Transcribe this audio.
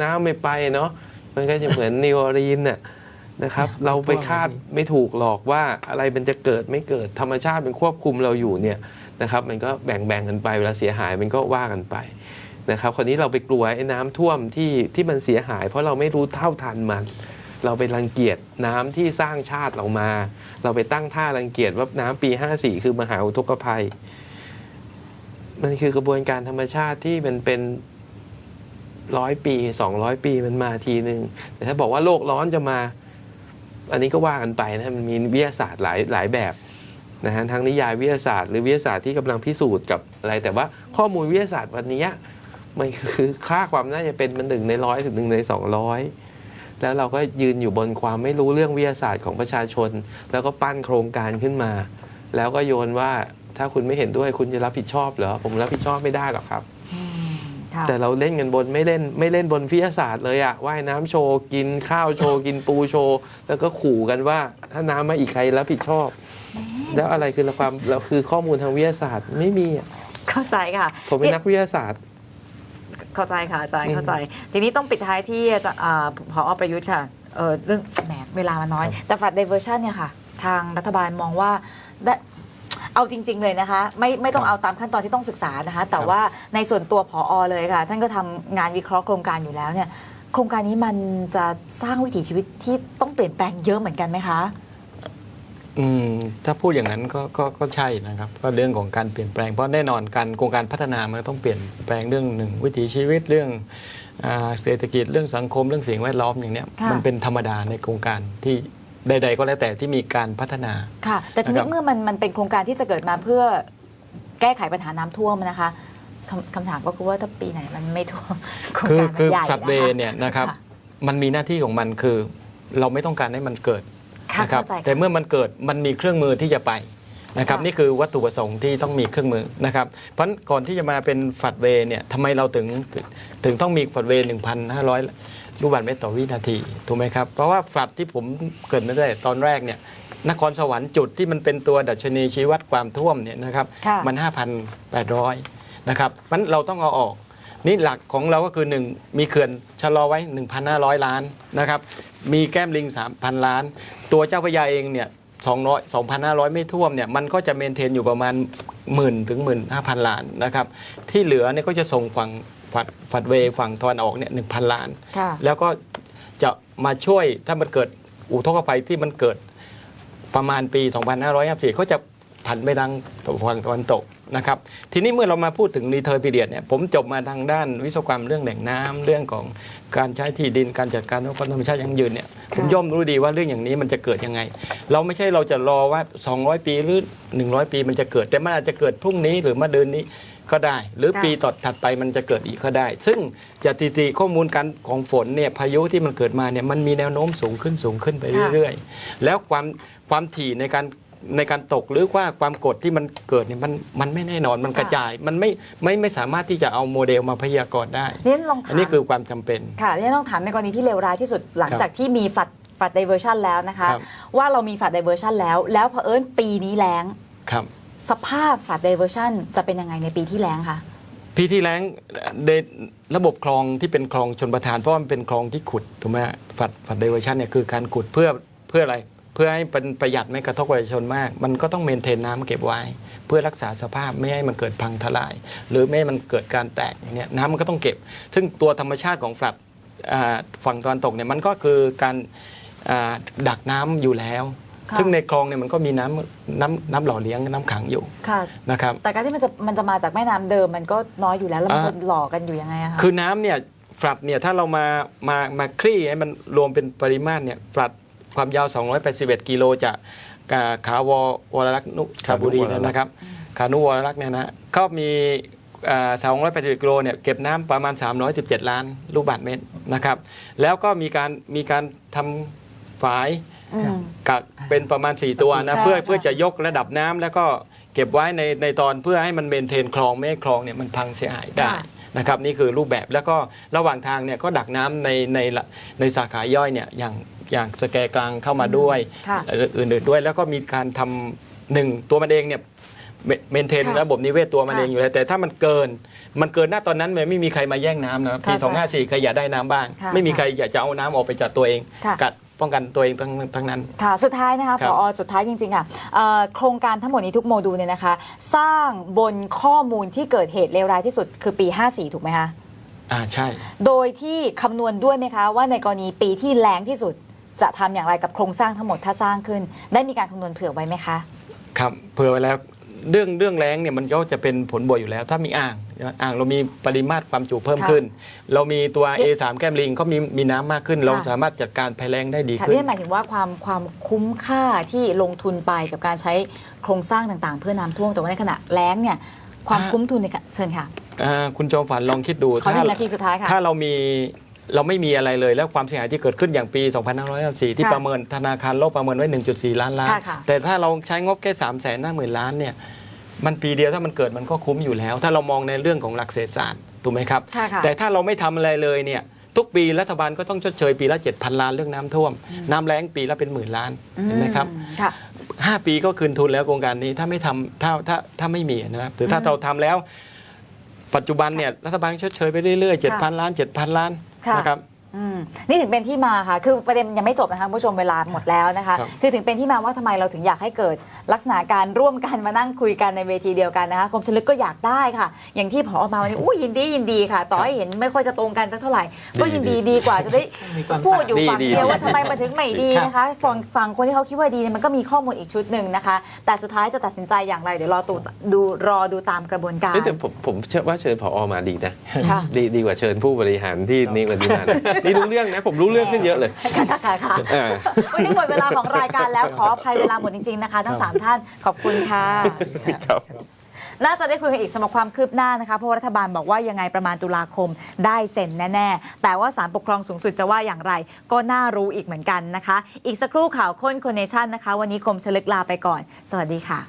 น้ำไม่ไปเนาะมันก็จะเหมือนนิวออร์ลีนน่ะนะครับ เราไปคาดไม่ถูกหรอกว่าอะไรมันจะเกิดไม่เกิดธรรมชาติเป็นควบคุมเราอยู่เนี่ยนะครับมันก็แบ่งแบ่งๆกันไปเวลาเสียหายมันก็ว่ากันไปนะครับคราวนี้เราไปกลัวไอ้น้ำท่วมที่ที่มันเสียหาย เพราะเราไม่รู้เท่าทันมัน เราไปรังเกียจน้ำที่สร้างชาติเรามา เราไปตั้งท่ารังเกียจว่าน้ำปี 54 คือมหาอุทกภัย มันคือกระบวนการธรรมชาติที่มันเป็น ร้อยปีสองร้อยปีมันมาทีหนึ่งแต่ถ้าบอกว่าโลกร้อนจะมา อันนี้ก็ว่ากันไปนะมันมีวิทยาศาสตร์หลายหลายแบบนะฮะทั้งนิยายวิทยาศาสตร์หรือวิทยาศาสตร์ที่กำลังพิสูจน์กับอะไร แต่ว่าข้อมูลวิทยาศาสตร์วันนี้มันคือค่าความน่าจะเป็นมันหนึ่งในร้อยถึงหนึ่งในสองร้อยแล้วเราก็ยืนอยู่บนความไม่รู้เรื่องวิทยาศาสตร์ของประชาชน แล้วก็ปั้นโครงการขึ้นมา แล้วก็โยนว่าถ้าคุณไม่เห็นด้วยคุณจะรับผิดชอบเหรอผมรับผิดชอบไม่ได้หรอกครับ แต่เราเล่นกันบนไม่เล่นไม่เล่นบนวิทยาศาสตร์เลยอะว่ายน้ำโชว์กินข้าวโชว์กินปูโชว์แล้วก็ขู่กันว่าถ้าน้ำมาอีกใครรับผิดชอบ แล้วอะไรคือความเราคือข้อมูลทางวิทยาศาสตร์ไม่มีอะเข้าใจค่ะ ผมเป็นนักวิทยาศาสตร์เข้าใจค่ะอาจารย์อืมเข้าใจ ทีนี้ต้องปิดท้ายที่อาจารย์อ่าผอประยุทธ์ค่ะเออเรื่องแหมเวลามันน้อย แต่ฝัด diversion เนี่ยค่ะ ทางรัฐบาลมองว่าได้ เอาจริง ๆ เลยนะคะ ไม่ไม่ต้องครับเอาตามขั้นตอนที่ต้องศึกษานะคะ แต่ว่าในส่วนตัวผอเลยค่ะ ท่านก็ทำงานวิเคราะห์โครงการอยู่แล้วเนี่ยโครงการนี้มันจะสร้างวิถีชีวิตที่ต้องเปลี่ยนแปลงเยอะเหมือนกันไหมคะอืมถ้าพูดอย่างนั้นก็ก็ก็ใช่นะครับก็เรื่องของการเปลี่ยนแปลงเพราะแน่นอนการโครงการพัฒนามันก็ต้องเปลี่ยนแปลงเรื่องหนึ่งวิถีชีวิตเรื่องอาเศรษฐกิจเรื่องสังคมเรื่องสิ่งแวดล้อมอย่างเนี้ยค่ะมันเป็นธรรมดาในโครงการที่ ใด ๆ ก็แล้วแต่ที่มีการพัฒนา ค่ะ แต่ทีนะคนี้รับเมื่อมันมันเป็นโครงการที่จะเกิดมาเพื่อแก้ไขปัญหาน้ำท่วมนะคะคำคำถามก็คือว่าถ้าปีไหนมันไม่ท่วมโครงคือการมันคือใหญ่สัตว์เวย์เนี่ยนะครับค่ะมันมีหน้าที่ของมันคือ เราไม่ต้องการให้มันเกิดค่ะนะครับเข้าใจค่ะแต่เมื่อมันเกิดมันมีเครื่องมือที่จะไปนะครับค่ะนี่คือวัตถุประสงค์ที่ต้องมีเครื่องมือนะครับเพราะฉะนั้นก่อนที่จะมาเป็นฝัดเวย์เนี่ยทำไมเราถึงถึงต้องมีฝัดเวย์1,500 ลูกบาศก์เมตรต่อวินาทีถูกไหมครับ เพราะว่าฝัดที่ผมเกริดมาได้ตอนแรกเนี่ยนครสวรรค์จุดที่มันเป็นตัวดัชนีชี้วัดความท่วมเนี่ยนะครับค่ะมัน 5,800 นะครับมันเราต้องเอาออก นี่หลักของเราก็คือ 1 มีเขื่อนชะลอไว้ 1,500 ล้านนะครับมีแก้มลิง 3,000 ล้าน ตัวเจ้าพระยาเองเนี่ย200 2,500 ไม่ท่วมเนี่ยมันก็จะเมนเทนอยู่ประมาณ1 0,000ถึง15,000ล้านนะครับที่เหลือเนี่ยก็จะส่งฝั่ง ฝัดฝัดเวย์ฝั่งตะวันออกเนี่ย1,000ล้านค่ะแล้วก็จะมาช่วยถ้ามันเกิดอุทกภัยที่มันเกิดประมาณปี 2554เขาจะผันไปทางฝั่งตะวันตก นะครับทีนี้เมื่อเรามาพูดถึงรีเทิร์นพีเดียเนี่ยผมจบมาทางด้านวิศวกรรมเรื่องแหล่งน้ำเรื่องของการใช้ที่ดินการจัดการทรัพยากรธรรมชาติยั่งยืนเนี่ยผมย่อมรู้ดีว่าเรื่องอย่างนี้มันจะเกิดยังไง เราไม่ใช่เราจะรอว่า 200 ปีหรือ 100 ปีมันจะเกิด แต่มันอาจจะเกิดพรุ่งนี้หรือมาเดือนนี้ก็ได้ หรือค่ะปีต่อถัดไปมันจะเกิดอีกก็ได้ ซึ่งจากสถิติข้อมูลการของฝนเนี่ยพายุที่มันเกิดมาเนี่ยมันมีแนวโน้มสูงขึ้นสูงขึ้นไปเรื่อยๆ แล้วความความถี่ในการ ในการตกหรือว่าความกดที่มันเกิดเนี่ยมันมันไม่แน่นอนมันกระจาย มันไม่ไม่ไม่สามารถที่จะเอาโมเดลมาพยากรณ์ได้นี่ลองถามอันนี้คือความจำเป็นค่ะนี่ต้องถามในกรณีที่เลวร้ายที่สุดหลังครับจากที่มีฝัดฝัด diversion แล้วนะคะครับว่าเรามีฝัด diversion แล้ว แล้วเผอิญปีนี้แล้งครับสภาพฝัด diversion จะเป็นยังไงในปีที่แล้งคะพี่ที่แรงในระบบคลองที่เป็นคลองชนประทานเพราะว่ามันเป็นคลองที่ขุดถูกไหมฮะฝัดฝัดเดเวอร์ชันเนี่ยคือการขุดเพื่อเพื่ออะไร เพื่อให้เป็นประหยัดไม่กระทบประชาชนมาก มันก็ต้องเมนเทนน้ำเก็บไว้ เพื่อรักษาสภาพไม่ให้มันเกิดพังทลาย หรือไม่ให้มันเกิดการแตกอย่างเนี้ยน้ำมันก็ต้องเก็บ ซึ่งตัวธรรมชาติของฝัดอ่าฝั่งตะวันตกเนี่ยมันก็คือการอ่าดักน้ำอยู่แล้วค่ะซึ่งในคลองเนี่ยมันก็มีน้ำน้ำน้ำหล่อเลี้ยงน้ำขังอยู่ค่ะนะครับแต่การที่มันจะมันจะมาจากแม่น้ำเดิมมันก็น้อยอยู่แล้วแล้วมันอ่าจะหล่อกันอยู่ยังไงอะคะคือน้ำเนี่ยฟลัดเนี่ยถ้าเรามามามาคลี่ให้มันรวมเป็นปริมาตรเนี่ยฟลัด ความยาว 281 กิโลจากกาขาววรลักษณ์นุสาบุรีเนี่ยนะครับ ขานุวรลักษณ์เนี่ยนะก็มีอ่า281กิโลเนี่ยเก็บน้ำประมาณ 317 ล้านลูกบาศก์เมตรนะครับ แล้วก็มีการมีการทำฝายอืมกักเป็นประมาณ 4 ตัวนะค่ะเพื่อค่ะเพื่อจะยกระดับน้ำแล้วก็เก็บไว้ในในตอนเพื่อให้มันเมนเทนคลองไม่ให้คลองเนี่ยมันพังเสียหายได้ค่ะนะครับนี่คือรูปแบบแล้วก็ระหว่างทางเนี่ยก็ดักน้ำในในละในสาขาย่อยเนี่ยอย่างอย่างสแกกลางเข้ามาด้วยค่ะอื่นๆด้วย แล้วก็มีการทำหนึ่งตัวมันเองเนี่ยเมนเทนค่ะระบบนิเวศตัวมันค่ะเองอยู่แล้ว แต่ถ้ามันเกิน มันเกินหน้าตอนนั้นมันไม่มีใครมาแย่งน้ำนะปีค่ะสองห้าสี่ใครอยากได้น้ำบ้างค่ะไม่มีใครอยากจะเอาน้ำออกไปจากตัวเองค่ะกัดป้องกันตัวเองทั้งทั้งนั้น ค่ะสุดท้ายนะคะครัผบอสุดท้ายจริงๆค่ะเอ่อโครงการทั้งหมดนี้ทุกโมดูลเนี่ยนะคะ สร้างบนข้อมูลที่เกิดเหตุเลวร้ายที่สุดคือปี 54 ถูกไหมคะอ่าใช่ โดยที่คำนวณด้วยไหมคะว่าในกรณีปีที่แรงที่สุด จะทำอย่างไรกับโครงสร้างทั้งหมดถ้าสร้างขึ้น ได้มีการคำนวณเผื่อไว้ไหมคะ ครับเผื่อไว้แล้วเรื่องเรื่องแรงเนี่ยมันก็จะเป็นผลบวกอยู่แล้ว ถ้ามีอ่างอ่างเรามีปริมาตรความจุเพิ่มค่ะขึ้น เรามีตัวเอ๊ะ A3 แก้มลิงเขามีมีน้ำมากขึ้น เราค่ะสามารถจัดการภัยแรงได้ดีค่ะขึ้นนี่หมายถึงว่าความความคุ้มค่าที่ลงทุนไปกับการใช้โครงสร้างต่างๆ เพื่อน้ำท่วมแต่ว่าในขณะแล้งเนี่ยความถ้าคุ้มทุนในการเชิญค่ะอ่าคุณจอมฝันลองคิดดูขอหนึ่งนาทีสุดท้ายค่ะถ้าเรามี เราไม่มีอะไรเลยแล้วความเสียหายที่เกิดขึ้นอย่างปี 2554 ที่ค่ะประเมินธนาคารโลกประเมินไว้ 1.4 ล้านล้านค่ะค่ะแต่ถ้าเราใช้งบแค่ 3 5 0 0 0 0 ล้านเนี่ยมันปีเดียวถ้ามันเกิดมันก็คุ้มอยู่แล้ว ถ้าเรามองในเรื่องของหลักเศรษฐศาสตร์ถูกไหมครับค่ะค่ะแต่ถ้าเราไม่ทำอะไรเลยเนี่ยทุกปีรัฐบาลก็ต้องชดเชยปีละ 7,000 ล้านเรื่องน้ำท่วม น้ำแล้งปีละเป็นหมื่นล้านเห็นไหมครับอืมค่ะห้าปีก็คืนทุนแล้วโครงการนี้ถ้าไม่ทำถ้าถ้าถ้าไม่มีนะครับหรือถ้าอืมเราทำแล้ว ปัจจุบันเนี่ยรัฐบาลชดเชยไปเรื่อยๆเจ็ดพันล้านเจ็ดพันล้านค่ะ นะครับ อืมนี่ถึงเป็นที่มาค่ะ คือประเด็นยังไม่จบนะคะคุณผู้ชมเวลาหมดแล้วนะคะครับคือถึงเป็นที่มาว่าทำไมเราถึงอยากให้เกิดลักษณะการร่วมกันมานั่งคุยกันในเวทีเดียวกันนะคะกรมชลลึกก็อยากได้ค่ะ อย่างที่ผอมาวันนี้อู้ยินดียินดีค่ะ ต่อให้เห็นไม่ค่อยจะตรงกันสักเท่าไหร่ ก็ยินดีดีกว่าจะได้มีความพูดอยู่ดีฝั่งดีเดียวว่าทำไมมันถึงไม่ดีครับนะคะฝั่งฝั่งคนที่เขาคิดว่าดีเนี่ยมันก็มีข้อมูลอีกชุดหนึ่งนะคะ แต่สุดท้ายจะตัดสินใจอย่างไรเดี๋ยวรอตูดูรอดูตามกระบวนการเอ้ยแต่ผมผมเชื่อว่าเชิญผอมาดีนะค่ะดีดีกว่าเชิญผู้บริหารที่นี่กว่านี้มานะนี่รู้เรื่องนะ ผมรู้เรื่องขึ้นเยอะเลยค่ะค่ะค่ะค่ะอ่าวันนี้หมดเวลาของรายการแล้วขออภัยเวลาหมดจริงๆนะคะ ทั้งสามท่านขอบคุณค่ะครับน่าจะได้คุยกันอีกสำหรับความคืบหน้านะคะเพราะว่ารัฐบาลบอกว่ายังไงประมาณตุลาคมได้เซ็นแน่ๆ แต่ว่าศาลปกครองสูงสุดจะว่าอย่างไร ก็น่ารู้อีกเหมือนกันนะคะ อีกสักครู่ข่าวค้นคนเนชั่นนะคะ วันนี้คมชลึกลาไปก่อน สวัสดีค่ะ